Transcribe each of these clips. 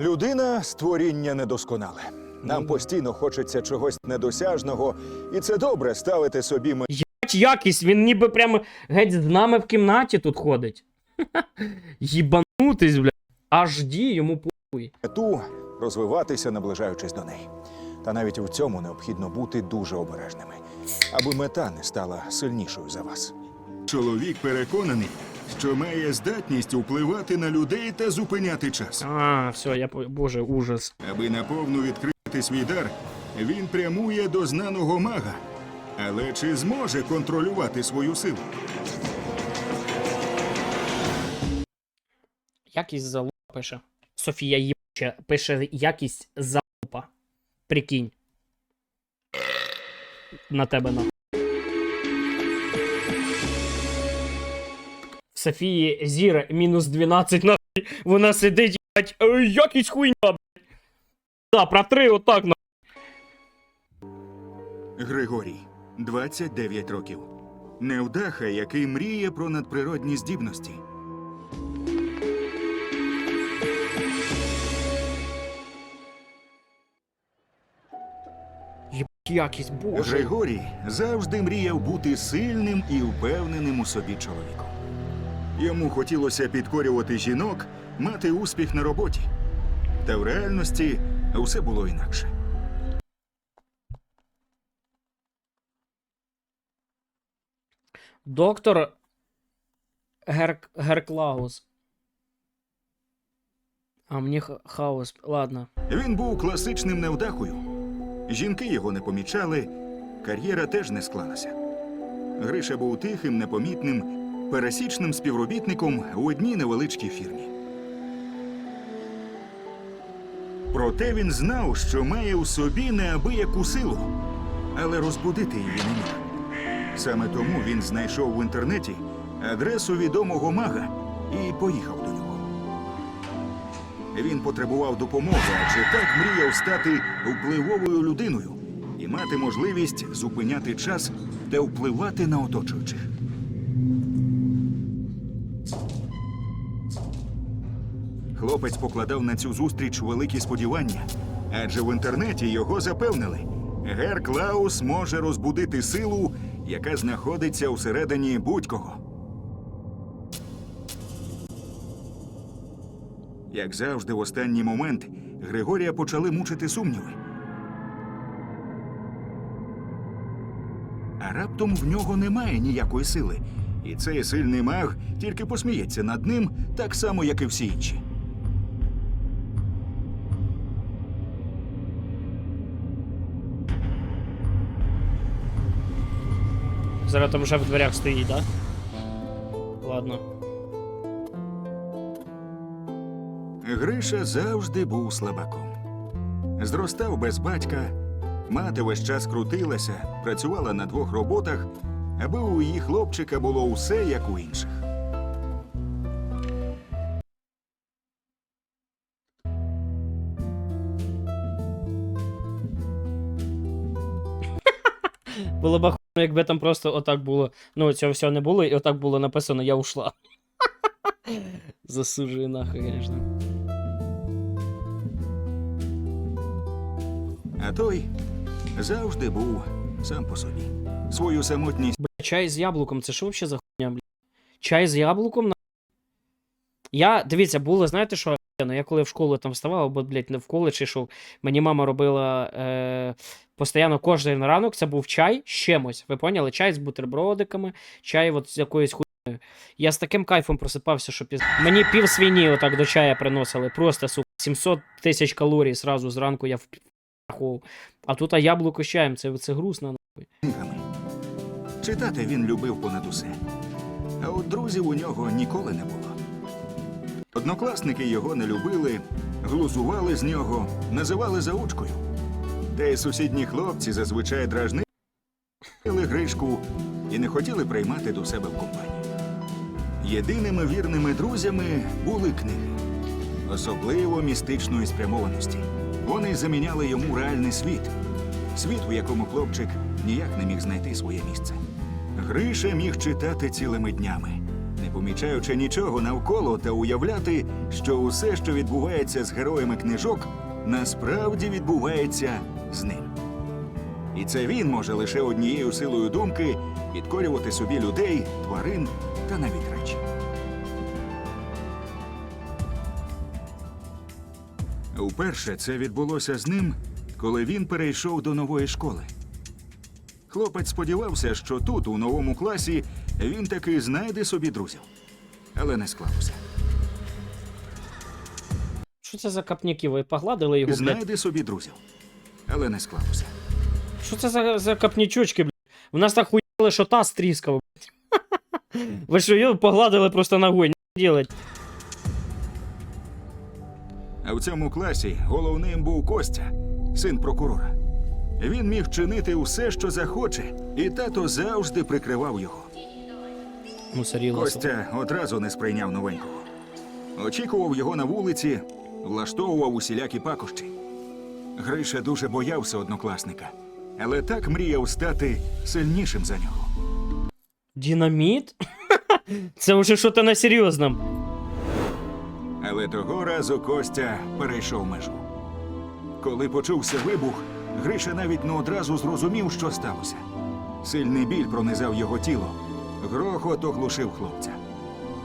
Людина створіння недосконале. Нам постійно хочеться чогось недосяжного, і це добре ставити собі Єбать якість, він ніби прямо геть з нами в кімнаті тут ходить. Їбанутись, бля. Аж ді йому похуй. мету розвиватися, наближаючись до неї. Та навіть в цьому необхідно бути дуже обережними, аби мета не стала сильнішою за вас. Чоловік переконаний, що має здатність впливати на людей та зупиняти час. А, все, я по- боже, ужас. Аби наповну відкрити свій дар, він прямує до знаного мага. Але чи зможе контролювати свою силу? Якість залупа пише. Софія Єбче пише якість залупа. Прикинь. На тебе на. Софії Зіра мінус 12 нахуй. Вона сидить, їбать, «Е, якість хуйня, блядь. Да, протри отак на. Григорій, 29 років. Невдаха, який мріє про надприродні здібності. Якість, боже. Григорій завжди мріяв бути сильним і впевненим у собі чоловіком. Йому хотілося підкорювати жінок, мати успіх на роботі. Та в реальності все було інакше. Доктор Гер... Герклаус. А мені хаос. Ладно. Він був класичним невдахою. Жінки його не помічали, кар'єра теж не склалася. Гриша був тихим, непомітним, пересічним співробітником у одній невеличкій фірмі. Проте він знав, що має у собі неабияку силу, але розбудити її не міг. Саме тому він знайшов в інтернеті адресу відомого мага і поїхав. Він потребував допомоги, адже так мріяв стати впливовою людиною і мати можливість зупиняти час та впливати на оточуючих. Хлопець покладав на цю зустріч великі сподівання, адже в інтернеті його запевнили, Гер Клаус може розбудити силу, яка знаходиться всередині будь-кого. Як завжди, в останній момент Григорія почали мучити сумніви. А раптом в нього немає ніякої сили, і цей сильний маг тільки посміється над ним так само, як і всі інші. Зараз там вже в дверях стоїть, да? Ладно. Гриша завжди був слабаком. Зростав без батька, мати весь час крутилася, працювала на двох роботах, аби у її хлопчика було усе, як у інших. Було б охуєнно, якби там просто отак було. Ну, цього всього не було, і отак було написано Я ушла. Засуджую нахуй, звісно. А той завжди був сам по собі. Свою самотність Бля, чай з яблуком, це що взагалі за хуйня, бля? Чай з яблуком? на- Я, дивіться, було, знаєте що? Я коли в школу там вставав, або, блядь, не в коледж йшов, мені мама робила е, постійно кожен ранок, це був чай з чимось. Ви поняли? Чай з бутербродиками, чай от з якоюсь хуйнею. Я з таким кайфом просипався, що піз... мені пів свині отак до чая приносили. Просто, сука, 700 тисяч калорій зразу зранку я впахував. А тут а яблуко з чаєм, це, це грустно. книгами. Читати він любив понад усе. А от друзів у нього ніколи не було. Однокласники його не любили, глузували з нього, називали заучкою. Й сусідні хлопці зазвичай дражнили Гришку і не хотіли приймати до себе в компанію. Єдиними вірними друзями були книги, особливо містичної спрямованості. Вони заміняли йому реальний світ, світ, у якому хлопчик ніяк не міг знайти своє місце. Гриша міг читати цілими днями, не помічаючи нічого навколо та уявляти, що усе, що відбувається з героями книжок, насправді відбувається з ним. І це він може лише однією силою думки підкорювати собі людей, тварин та навіть речі. Уперше це відбулося з ним, коли він перейшов до нової школи. Хлопець сподівався, що тут, у новому класі, він таки знайде собі друзів. Але не склалося. Що це за капняки? Ви погладили його, блядь? Знайде собі друзів. Але не склалося. Що це за, за капнічочки, блядь? У нас так хуяли, що таз тріскав, блядь. Ви що, його погладили просто ногою, не делать. А в цьому класі головним був Костя, син прокурора. Він міг чинити усе, що захоче, і тато завжди прикривав його. Мусоріло. Костя одразу не сприйняв новенького. Очікував його на вулиці, влаштовував усілякі пакощі. Гриша дуже боявся однокласника, але так мріяв стати сильнішим за нього. Динаміт? Це вже що-то на серйозному. Але того разу Костя перейшов межу. Коли почувся вибух, Гриша навіть не одразу зрозумів, що сталося. Сильний біль пронизав його тіло. Грохот оглушив хлопця.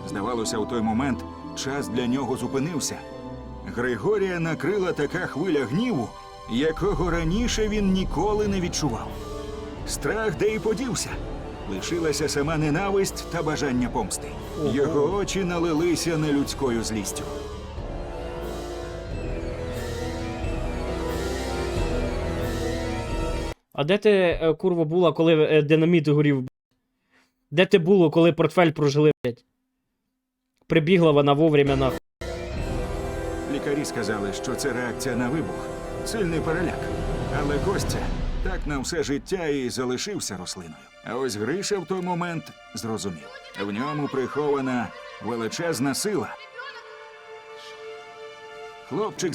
Здавалося, у той момент час для нього зупинився. Григорія накрила така хвиля гніву, якого раніше він ніколи не відчував. Страх де й подівся. Лишилася сама ненависть та бажання помсти. Ого. Його очі налилися нелюдською злістю. А де ти, е, курва, була, коли е, динаміт горів? Де ти було, коли портфель прожили, блядь? Прибігла вона вовремя на. Лікарі сказали, що це реакція на вибух, сильний переляк. Але Костя так на все життя і залишився рослиною. А ось Гриша в той момент зрозумів. В ньому прихована величезна сила. Хлопчик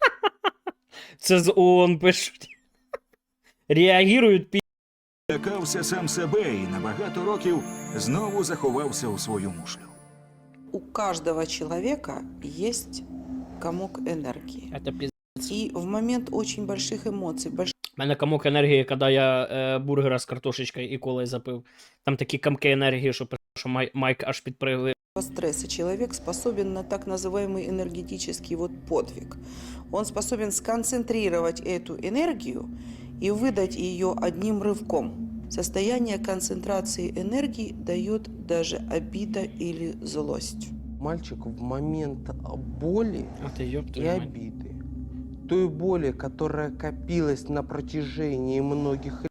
Це з ООН пишуть. Реагують пі. злякався сам себе і на багато років знову заховався у свою мушлю. У каждого человека есть комок энергии. Це піз... И в момент очень больших эмоций, большого У мене комок енергії, коли я е, бургера з картошечкою і колою запив. Там такі комки енергії, що, пи- що май, Майк аж підпригли. стресса человек способен на так называемый энергетический вот подвиг. Он способен сконцентрировать эту энергию и выдать ее одним рывком. Состояние концентрации энергии дает даже обида или злость. Мальчик в момент а, боли А ти йоп и твою мать. обиды, той боли, которая копилась на протяжении многих лет,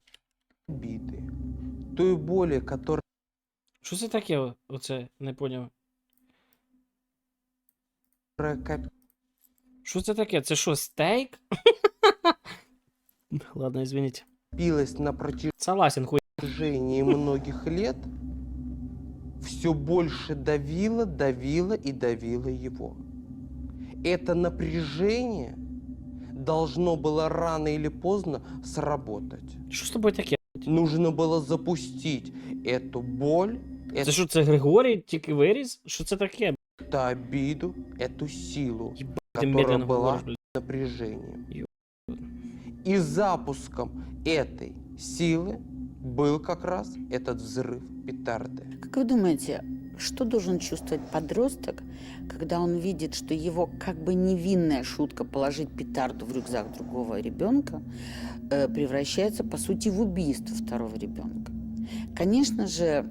обиды, той боли, которая Що це таке? Оце не поняв. копилась Що це таке? Це що, стейк? Ладно, извините. на Согласен, хуй. протяжении многих лет, все больше давило, давило и давило его. Это напряжение должно было рано или поздно сработать. Що з тобою таке? Нужно было запустить эту боль, Це що, це Григорій тільки виріс? Що це таке? эту обиду, эту силу, Ти которая медленно была говориш, блядь. напряжением. Ё- И запуском этой силы был как раз этот взрыв петарды. Как вы думаете, что должен чувствовать подросток, когда он видит, что его как бы невинная шутка положить петарду в рюкзак другого ребенка э, превращается, по сути, в убийство второго ребенка? Конечно же,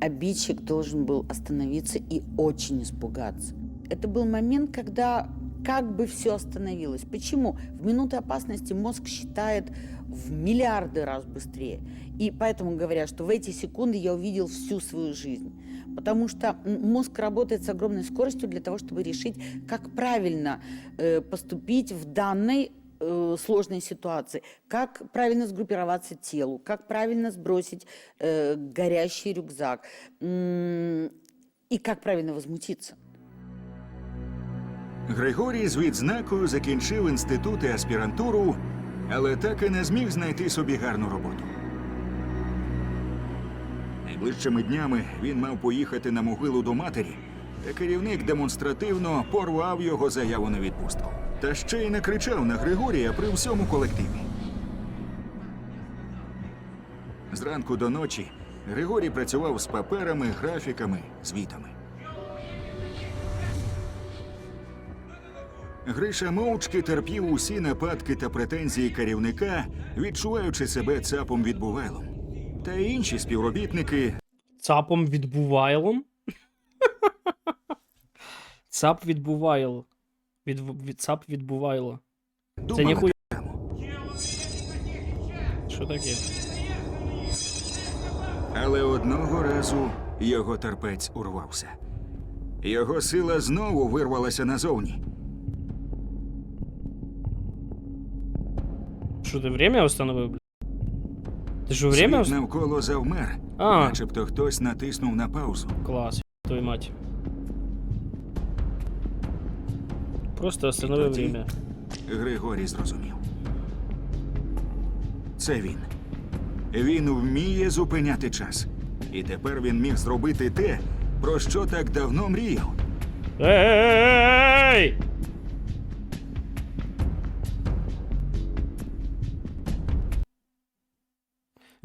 обидчик должен был остановиться и очень испугаться. Это был момент, когда как бы все остановилось. Почему? В минуты опасности мозг считает в миллиарды раз быстрее. И поэтому говорят, что в эти секунды я увидел всю свою жизнь. Потому что м, мозг работает с огромной скоростью для того, чтобы решить, как правильно э, поступить в данной э, сложной ситуации, как правильно сгруппироваться телу, как правильно сбросить э, горящий рюкзак м, и как правильно возмутиться. Григорій з відзнакою закінчив інститут і аспірантуру, але так і не зміг знайти собі гарну роботу. Найближчими днями він мав поїхати на могилу до матері, та керівник демонстративно порвав його заяву на відпустку. Та ще й накричав на Григорія при всьому колективі. Зранку до ночі Григорій працював з паперами, графіками, звітами. Гриша мовчки терпів усі нападки та претензії керівника, відчуваючи себе цапом відбувайлом. Та інші співробітники Цапом відбувайлом. Цап відбувайло. Від, від, цап відбувайло. Це думали ніхуя. Що таке? Але одного разу його терпець урвався. Його сила знову вирвалася назовні. Що ти время установив, бля? Ти що время Світ навколо завмер, А, начебто хтось натиснув на паузу. клас, твою мать. Просто остановив тоді- время. Григорій зрозумів. Це він. Він вміє зупиняти час. І тепер він міг зробити те, про що так давно мріяв. Ей!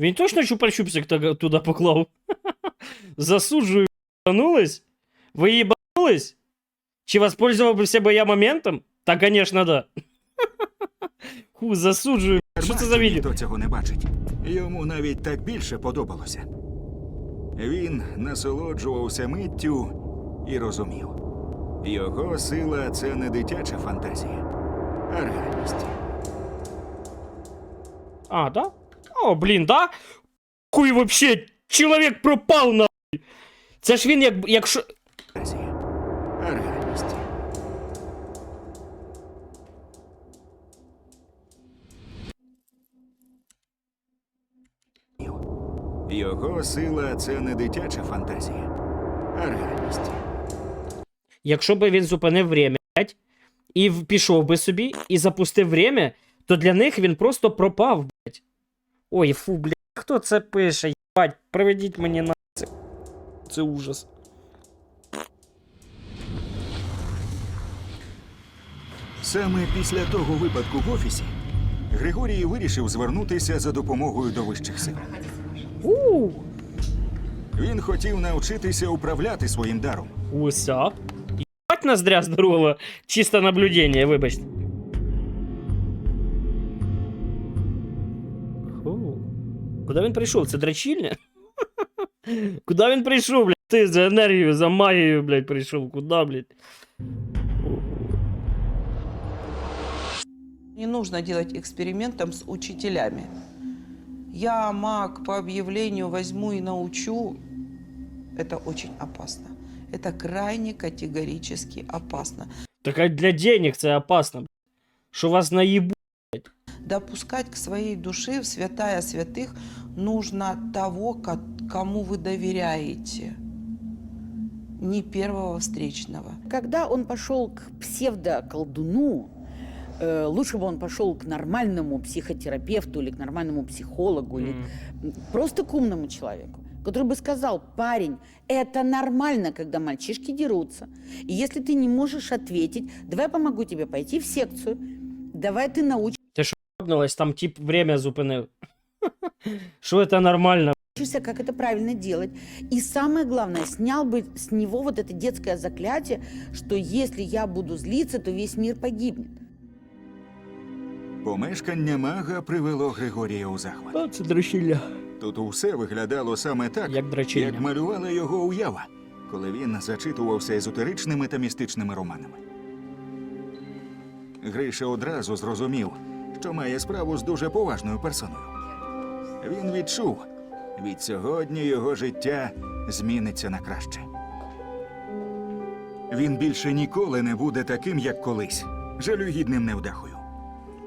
Він точно чупа-чупсик туди поклав? Засуджую, ебанулись? Ви їбанулись? Чи воспользовався би я моментом? Та, конечно, да. Ху, засуджую. Що це за відео? Ніхто цього не бачить. Йому навіть так більше подобалося. Він насолоджувався миттю і розумів. Його сила це не дитяча фантазія, а реальність. А, да? О, блін, да? Хуй вообще, чоловік пропав нахуй. Це ж він як, якщо... Реальність. Його сила це не дитяча фантазія, а реальність. Якщо би він зупинив время, і пішов би собі, і запустив время, то для них він просто пропав, блядь. Ой, фу, блядь, хто це пише? Єбать, приведіть мені на це. Це ужас. Саме після того випадку в офісі Григорій вирішив звернутися за допомогою до вищих сил. У, Він хотів навчитися управляти своїм даром. Уса. Єбать ноздря здорова. Чисто наблюдення, вибачте. Куди він прийшов? Це дрочильня? Куди він прийшов, блядь? Ти за енергією, за магією, блядь, прийшов. Куди, блядь? Не нужно делать экспериментом с учителями. Я маг по объявлению возьму и научу. Это очень опасно. Это крайне категорически опасно. Так а для денег це опасно. блядь. Що вас наїбу. Допускать к своей душе в святая святых нужно того, ко- кому вы доверяете. Не первого встречного. Когда он пошел к псевдоколдуну, э, лучше бы он пошел к нормальному психотерапевту или к нормальному психологу, или М. просто к умному человеку, который бы сказал, парень, это нормально, когда мальчишки дерутся. И если ты не можешь ответить, давай я помогу тебе пойти в секцию, давай ты научишься, там тип время зупинив. Що це нормально? как это правильно делать. И самое главное, снял бы с него вот это детское заклятие, что если я буду злиться, то весь мир погибнет. Помешкання мага привело Григорія у захват. А, це дрочілля. Тут усе виглядало саме так, Як дрочильня. як малювала його уява, коли він зачитувався езотеричними та містичними романами. Гриша одразу зрозумів, що має справу з дуже поважною персоною. Він відчув, від сьогодні його життя зміниться на краще. Він більше ніколи не буде таким, як колись, жалюгідним невдахою.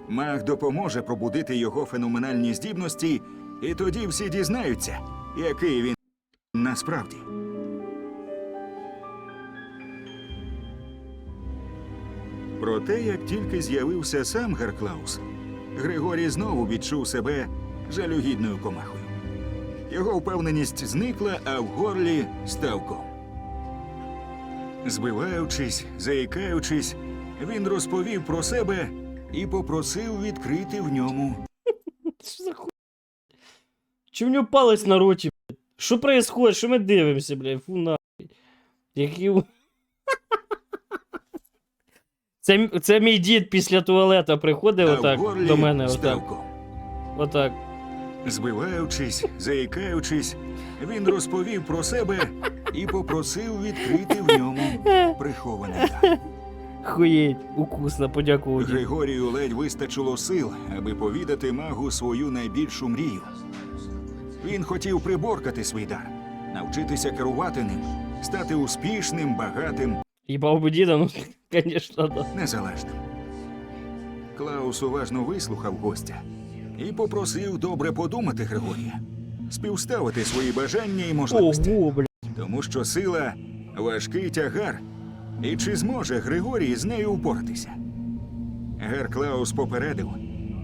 Маг допоможе пробудити його феноменальні здібності, і тоді всі дізнаються, який він насправді. Проте, як тільки з'явився сам Герклаус, Григорій знову відчув себе жалюгідною комахою. Його впевненість зникла, а в горлі став ком. Збиваючись, заїкаючись, він розповів про себе і попросив відкрити в ньому? Чи в нього палець на роті? Що происходит? Що ми дивимося, блядь? Фу нахуй. Які... Це, це мій дід після туалета приходив а отак до мене, отак. Отак. Збиваючись, заїкаючись, він розповів про себе і попросив відкрити в ньому прихований дар. Хуєть, укусно, подякував. Григорію ледь вистачило сил, аби повідати магу свою найбільшу мрію. Він хотів приборкати свій дар, навчитися керувати ним, стати успішним, багатим, Їбав би діда, ну, звісно, да. незалежним. Клаус уважно вислухав гостя і попросив добре подумати Григорія, співставити свої бажання і можливості. Ого, блядь. Тому що сила важкий тягар. І чи зможе Григорій з нею упоратися? Гер Клаус попередив,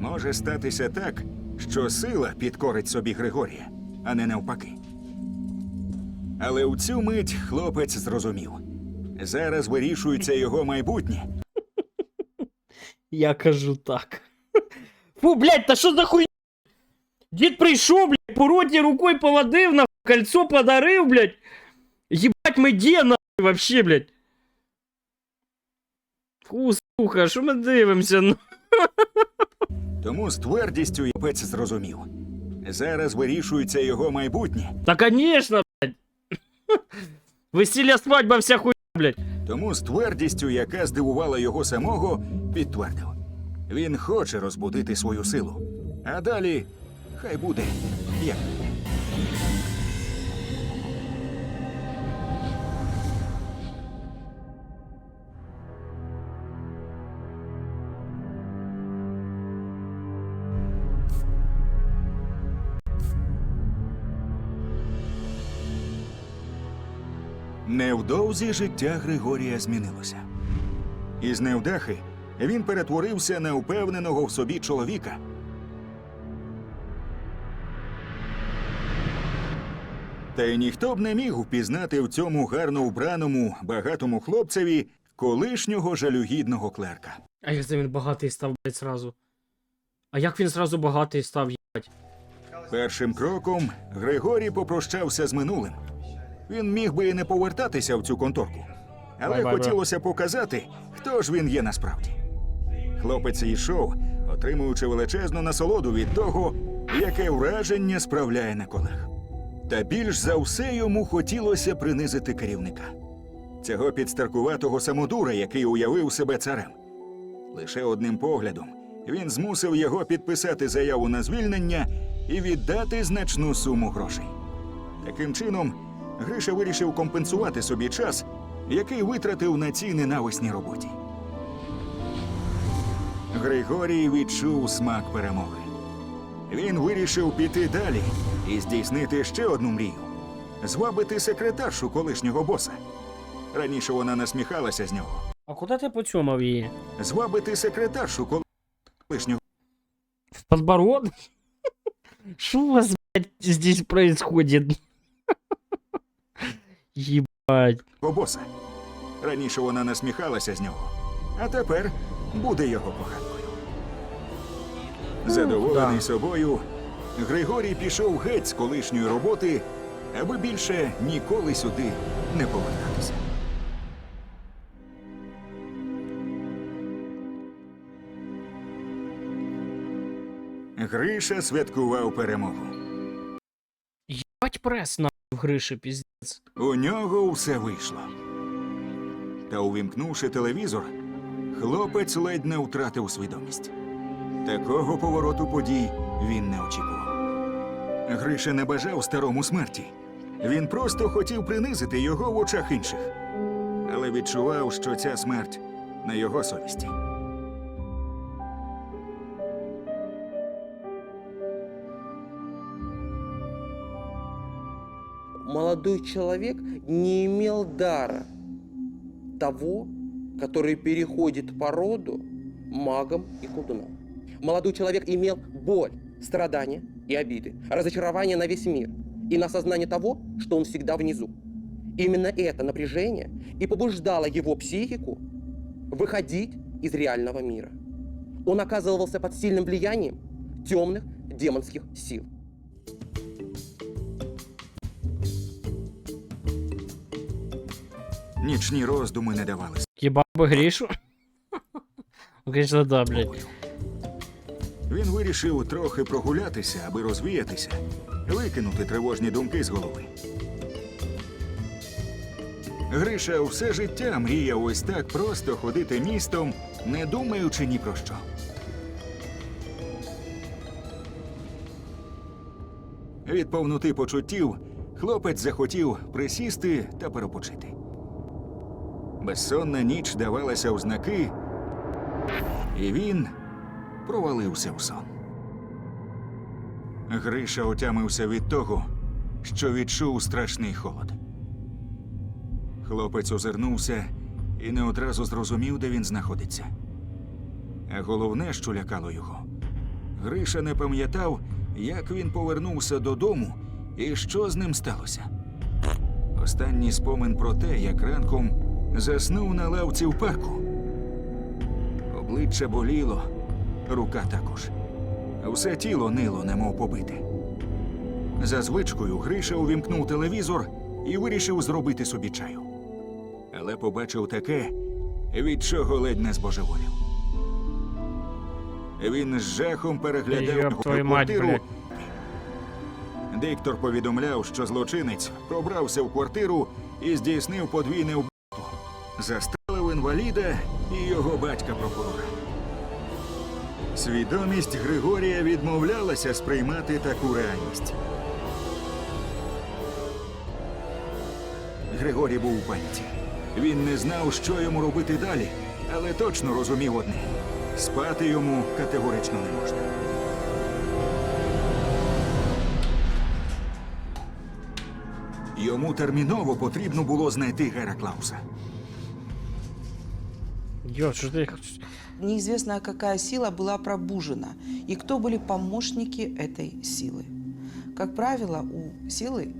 може статися так, що сила підкорить собі Григорія, а не навпаки. Але у цю мить хлопець зрозумів. Зараз вирішується його майбутнє, Я кажу так. Фу, блядь, та що за хуйня? Дід прийшов, блядь, по роті рукою поводив, на кольцо подарив, блядь. Єбать ми де, нахуй, вообще, блядь. Фу, сука, що ми дивимося? ну? тому з твердістю хлопець зрозумів. Зараз вирішується його майбутнє, Та конечно, блядь. Весілля свадьба вся хуйня, блядь. Тому з твердістю, яка здивувала його самого, підтвердив. Він хоче розбудити свою силу. А далі хай буде як. Невдовзі життя Григорія змінилося. Із невдахи він перетворився на впевненого в собі чоловіка. Та й ніхто б не міг впізнати в цьому гарно вбраному, багатому хлопцеві колишнього жалюгідного клерка. А як це він багатий став, блядь, сразу? А як він сразу багатий став, їбать? Першим кроком Григорій попрощався з минулим. Він міг би і не повертатися в цю конторку, але Бай-бай, бро. хотілося показати, хто ж він є насправді. Хлопець йшов, отримуючи величезну насолоду від того, яке враження справляє на колег. Та більш за все йому хотілося принизити керівника, цього підстаркуватого самодура, який уявив себе царем. Лише одним поглядом він змусив його підписати заяву на звільнення і віддати значну суму грошей. Таким чином, Гриша вирішив компенсувати собі час, який витратив на цій ненависній роботі. Григорій відчув смак перемоги. Він вирішив піти далі і здійснити ще одну мрію звабити секретаршу колишнього боса. Раніше вона насміхалася з нього. А куди ти поцьомав її? Звабити секретаршу колишнього В подбородок? Что у вас, блядь, здесь происходит? Ебать. боса. Раніше вона насміхалася з нього, а тепер буде його коханкою. Задоволений да. собою, Григорій пішов геть з колишньої роботи, аби більше ніколи сюди не повертатися. Гриша святкував перемогу. Ебать пресс на в Гриші, пиздец. У нього все вийшло. Та увімкнувши телевізор, хлопець ледь не втратив свідомість. Такого повороту подій він не очікував. Гриша не бажав старому смерті. Він просто хотів принизити його в очах інших, але відчував, що ця смерть на його совісті. Молодой человек не имел дара того, который переходит по роду магом и колдуном. Молодой человек имел боль, страдания и обиды, разочарование на весь мир. и на осознание того, что он всегда внизу. Именно это напряжение и побуждало его психику выходить из реального мира. Он оказывался под сильным влиянием темных демонских сил. Нічні роздуми не давали Єбав би грішу. Звісно, да, блядь. Він вирішив трохи прогулятися, аби розвіятися, викинути тривожні думки з голови. Гриша все життя мріяв ось так просто ходити містом, не думаючи ні про що. Від повноти почуттів хлопець захотів присісти та перепочити. Безсонна ніч давалася у знаки, і він провалився в сон. Гриша отямився від того, що відчув страшний холод. Хлопець озирнувся і не одразу зрозумів, де він знаходиться. А головне, що лякало його, Гриша не пам'ятав, як він повернувся додому і що з ним сталося. Останній спомин про те, як ранком заснув на лавці в парку. Обличчя боліло, рука також. Все тіло нило, немов побите. За звичкою Гриша увімкнув телевізор і вирішив зробити собі чаю. Але побачив таке, від чого ледь не збожеволів. Він з жахом переглядав мать, квартиру. блядь. Диктор повідомляв, що злочинець пробрався в квартиру і здійснив подвійне вбивство. Застрелив інваліда і його батька прокурора. Свідомість Григорія відмовлялася сприймати таку реальність. Григорій був у паніці. Він не знав, що йому робити далі, але точно розумів одне: спати йому категорично не можна. Йому терміново потрібно було знайти Гера Клауса. Йо. Неизвестная какая сила была пробужена и кто были помощники этой силы. Как правило, у силы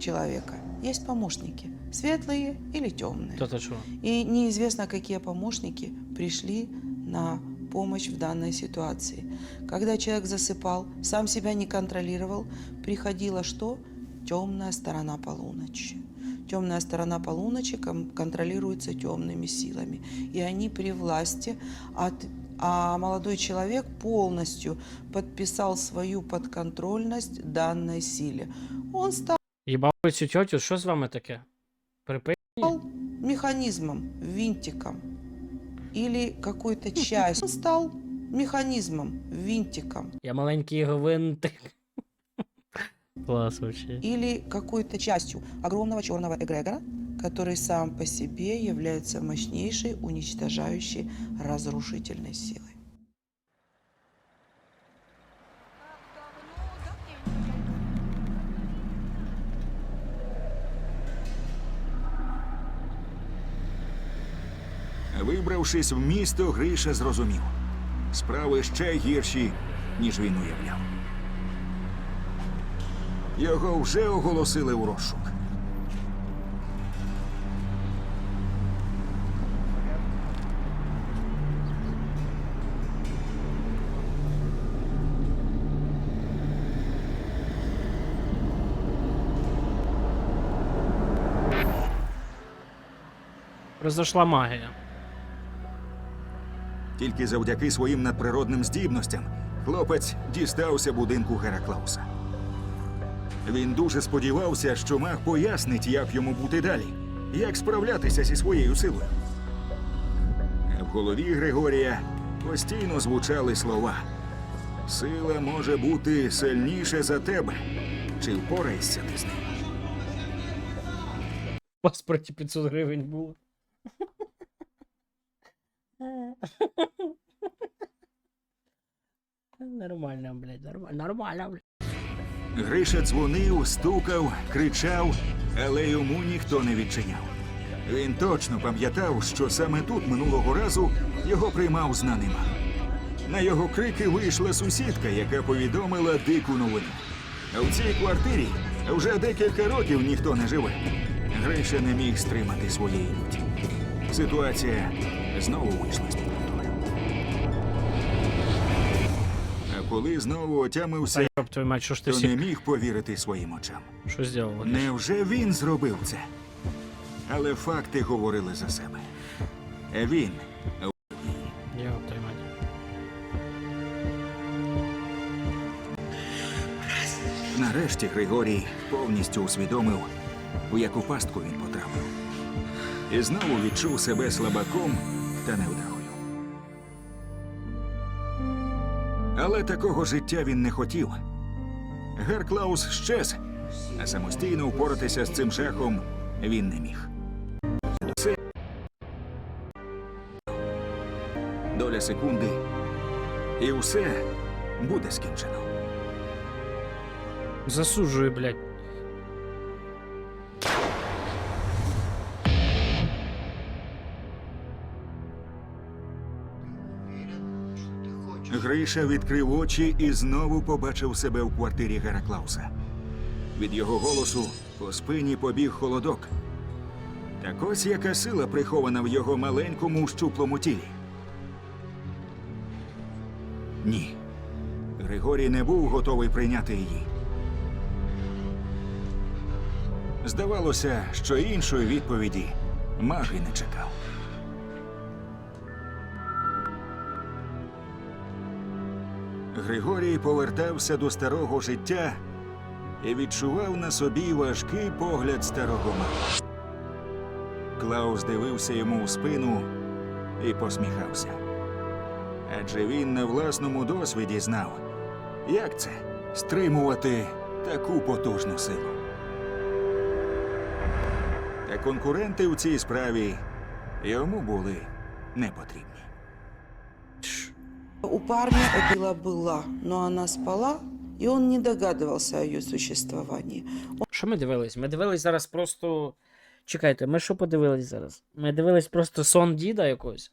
человека есть помощники, светлые или темные. Що? И неизвестно, какие помощники пришли на помощь в данной ситуации. Когда человек засыпал, сам себя не контролировал, приходила что? Темная сторона полуночи. Темная сторона полуночи кон- контролируется темными силами. И они при власти, от, а молодой человек полностью подписал свою подконтрольность данной силе. Он стал Їбав би цю тьотю, що з вами таке? Припи... механизмом, винтиком или какой-то частью. Он стал механизмом, винтиком Я маленький гвинтик. Клас вообще. или какой-то частью огромного черного эгрегора, который сам по себе является мощнейшей, уничтожающей, разрушительной силой. Вибравшись в місто, Гриша зрозумів. Справи ще гірші, ніж він уявляв. Його вже оголосили у розшук. Произошла магія. Тільки завдяки своїм надприродним здібностям хлопець дістався будинку Гераклауса. Він дуже сподівався, що маг пояснить, як йому бути далі, як справлятися зі своєю силою. В голові Григорія постійно звучали слова: Сила може бути сильніше за тебе. Чи впораєшся ти з ним? В паспорті 500 гривень було. Нормально, блядь, нормально, нормально, блядь. Гриша дзвонив, стукав, кричав, але йому ніхто не відчиняв. Він точно пам'ятав, що саме тут минулого разу його приймав маг. На його крики вийшла сусідка, яка повідомила дику новину. А в цій квартирі Вже декілька років ніхто не живе. Гриша не міг стримати своєї люті. Ситуація знову вийшла з під коли знову отямився, Ёб твою мать, що ж ти то не всі... міг повірити своїм очам. Що зробив? Невже він зробив це? Але факти говорили за себе. Він Ёб твою мать. Нарешті Григорій повністю усвідомив, у яку пастку він потрапив. І знову відчув себе слабаком та невдахою. Але такого життя він не хотів. Герклаус щез, а самостійно впоратися з цим шахом він не міг. Це доля секунди, і все буде скінчено. Засуджую, блядь. Гриша відкрив очі і знову побачив себе в квартирі Гераклауса. Від його голосу по спині побіг холодок. Так ось яка сила прихована в його маленькому щуплому тілі. Ні. Григорій не був готовий прийняти її. Здавалося, що іншої відповіді маг не чекав. Григорій повертався до старого життя і відчував на собі важкий погляд старого мага. Клаус дивився йому у спину і посміхався. Адже він на власному досвіді знав, як це стримувати таку потужну силу. Та конкуренти у цій справі йому були не потрібні. У парня Адила была, но она спала, и он не догадывался о ее существовании. Що ми дивились? Ми дивились зараз просто. Чекайте, ми що подивились зараз? Ми дивились просто сон діда якогось.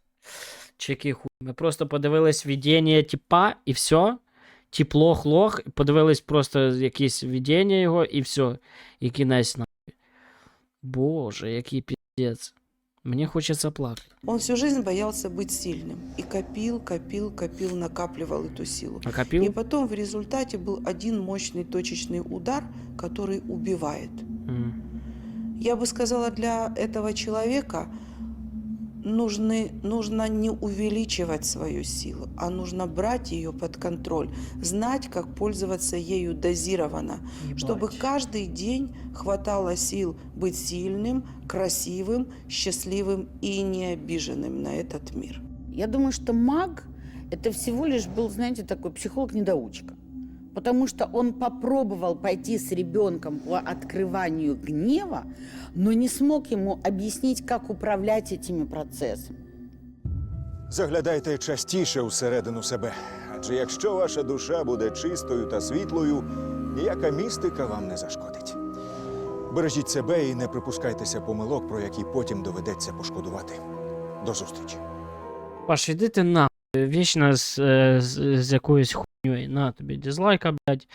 Чи який хуй. Ми просто подивились видіння типа і все. Тіпло, хлох, подивились просто якісь видіння його і все. І кінець нахуй. Боже, який піздець. Мені хочеться плакати. Он всю жизнь боялся быть сильным. И копил, копил, копил, накапливал эту силу. А И копів? потом в результате был один мощный точечный удар, который убивает. М. Я бы сказала, для этого человека нужны, нужно не увеличивать свою силу, а нужно брать ее под контроль, знать, как пользоваться ею дозированно, чтобы Єбать. каждый день хватало сил быть сильным, красивым, счастливым и не обиженным на этот мир. Я думаю, что маг это всего лишь был, знаете, такой психолог-недоучка. Потому что он попробовал пойти с ребенком по открыванию гнева, но не смог ему объяснить, как управлять этими процессами. Заглядайте частіше всередину себе. Адже якщо ваша душа буде чистою та світлою, ніяка містика вам не зашкодить. Бережіть себе і не припускайтеся помилок, про які потім доведеться пошкодувати. До зустрічі. Паш, іди ти нахуй. Вічно з, е, з, з якоюсь хуйньою. На тобі дизлайка, блядь.